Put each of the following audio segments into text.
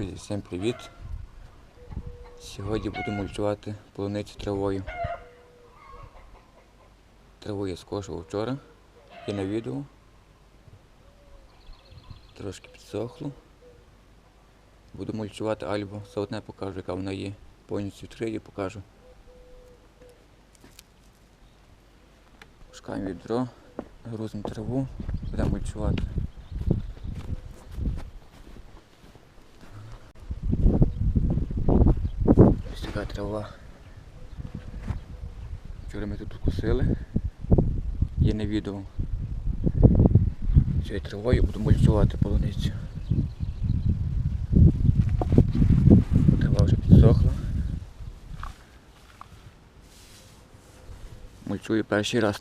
Друзі, всім привіт! Сьогодні буду мульчувати полуницю травою. Траву я скошував вчора і на відео. Трошки підсохло. Буду мульчувати альбо, одне покажу, яка вона є. Повністю відкрию покажу. Пускаємо відро, грузимо траву, будемо мульчувати. Трава. Вчора ми тут косили. Є на відео. Цією тривою буду мульчувати полуницю. Трава вже підсохла. Мульчую перший раз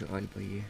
травою. Скажу, Альба є.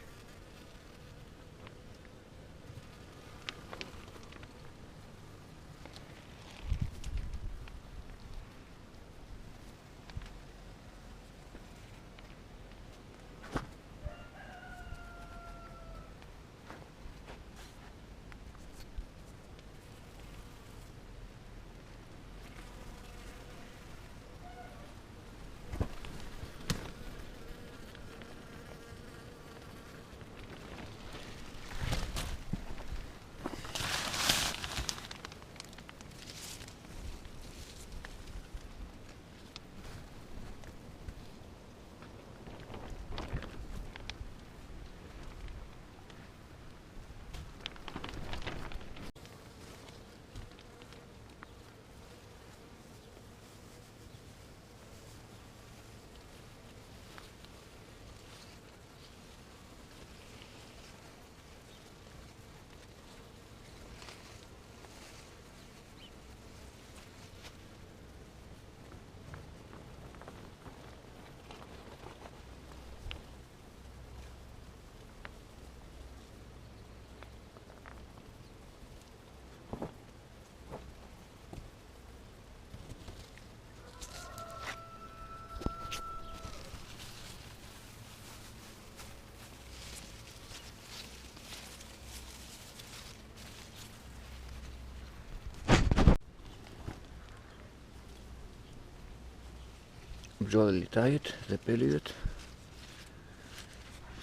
Бджоли літають, запилюють.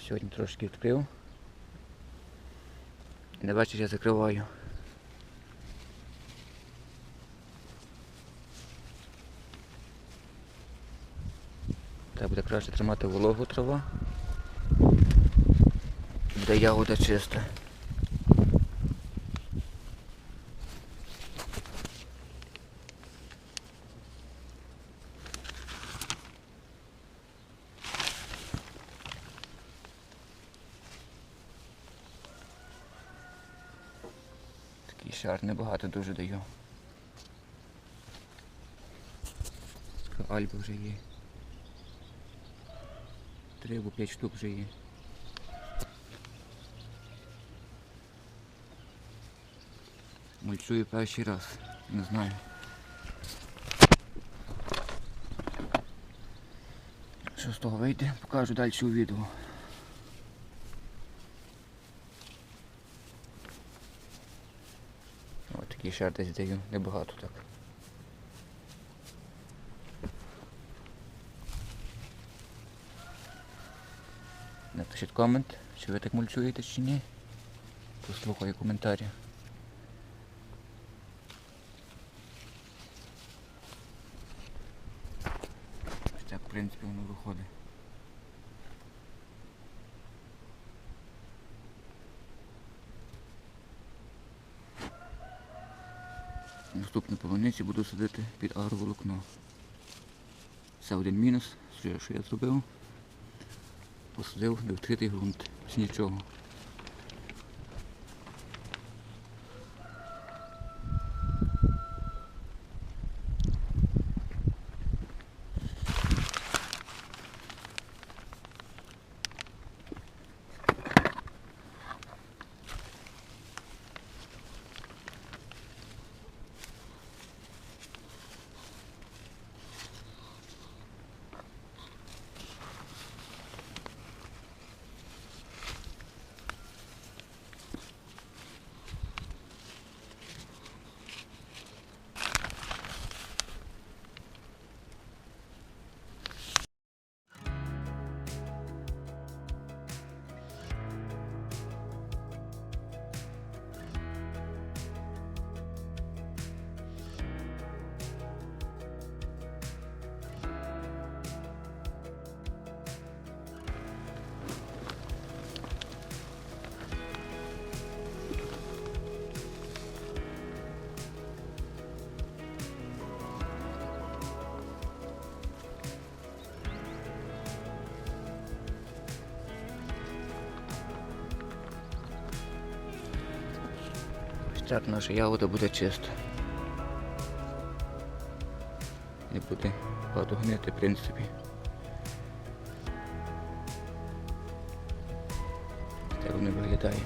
Сьогодні трошки відкрив. На вечір я закриваю. Так буде краще тримати вологу трава. Буде ягода чиста. Такий шар небагато дуже даю. Альба вже є. Три або п'ять штук вже є. Мульчую перший раз. Не знаю. Що з того вийде, покажу далі у відео. Ось такий шар десь даю, небагато так. Напишіть комент, чи ви так мульчуєте чи ні. Послухаю коментарі. Ось так, в принципі, воно виходить. Наступну полуниці буду садити під агроволокно. Це один мінус, що я- зробив. Посадив в відкритий ґрунт. З нічого. Так наша ягода буде чиста. Не буде багато гнити, в принципі. Так воно виглядає.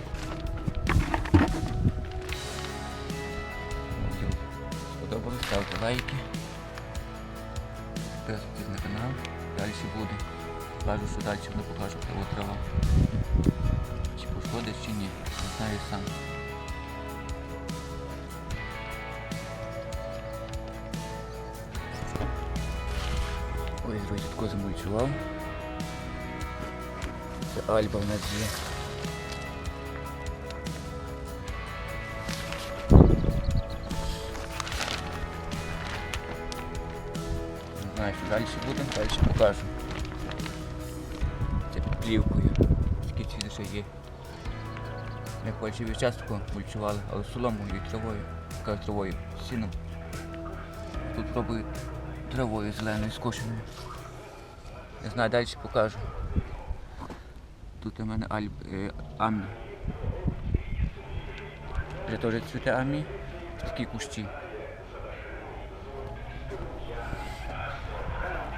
Сподобалось, ставте лайки. Підписуйтесь на канал. Далі буде. Покажу, що далі покажу кого трава. Чи пошкодить, чи ні. Не знаю сам. Друзі, тако замульчував. Це Альба в нас. Не знаю, що далі буде, далі покажу. Це під плівкою. Такі ціни ще є. Ми в Польщі весь мульчували, але соломою і травою. Травою, сіном. Тут пробую травою зеленою скошеною. Не знаю, далі покажу. Тут у мене альб... е, амі. Вже теж цвіте амі. Такі кущі.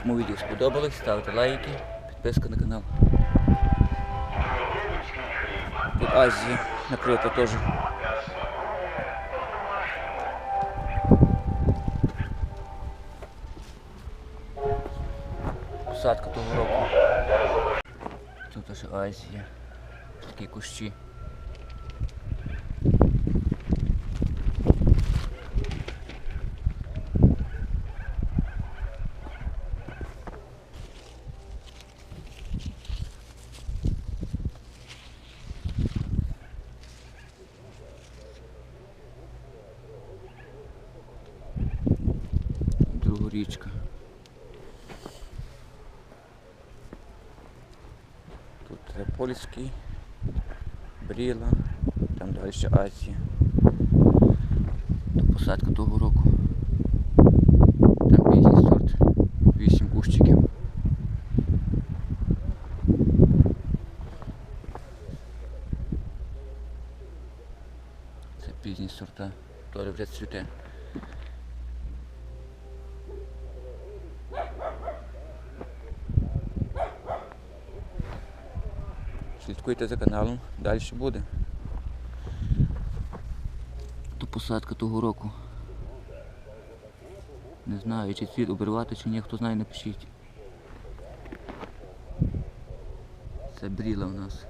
Кому відео сподобалось, ставте лайки, підписка на канал. Тут Азія накрита теж. Посадка того року. Тут аж Азія. Такі кущі. Другорічка. Тут Польський, Бріла, там далі Азія. Тут посадка того року. Там пізній сорт. Вісім кущиків. Це пізні сорта. Теж вже цвіте. Слідкуйте за каналом, далі буде. То посадка того року. Не знаю, чи цвіт обривати, чи ні, хто знає, напишіть. Це бріла у нас.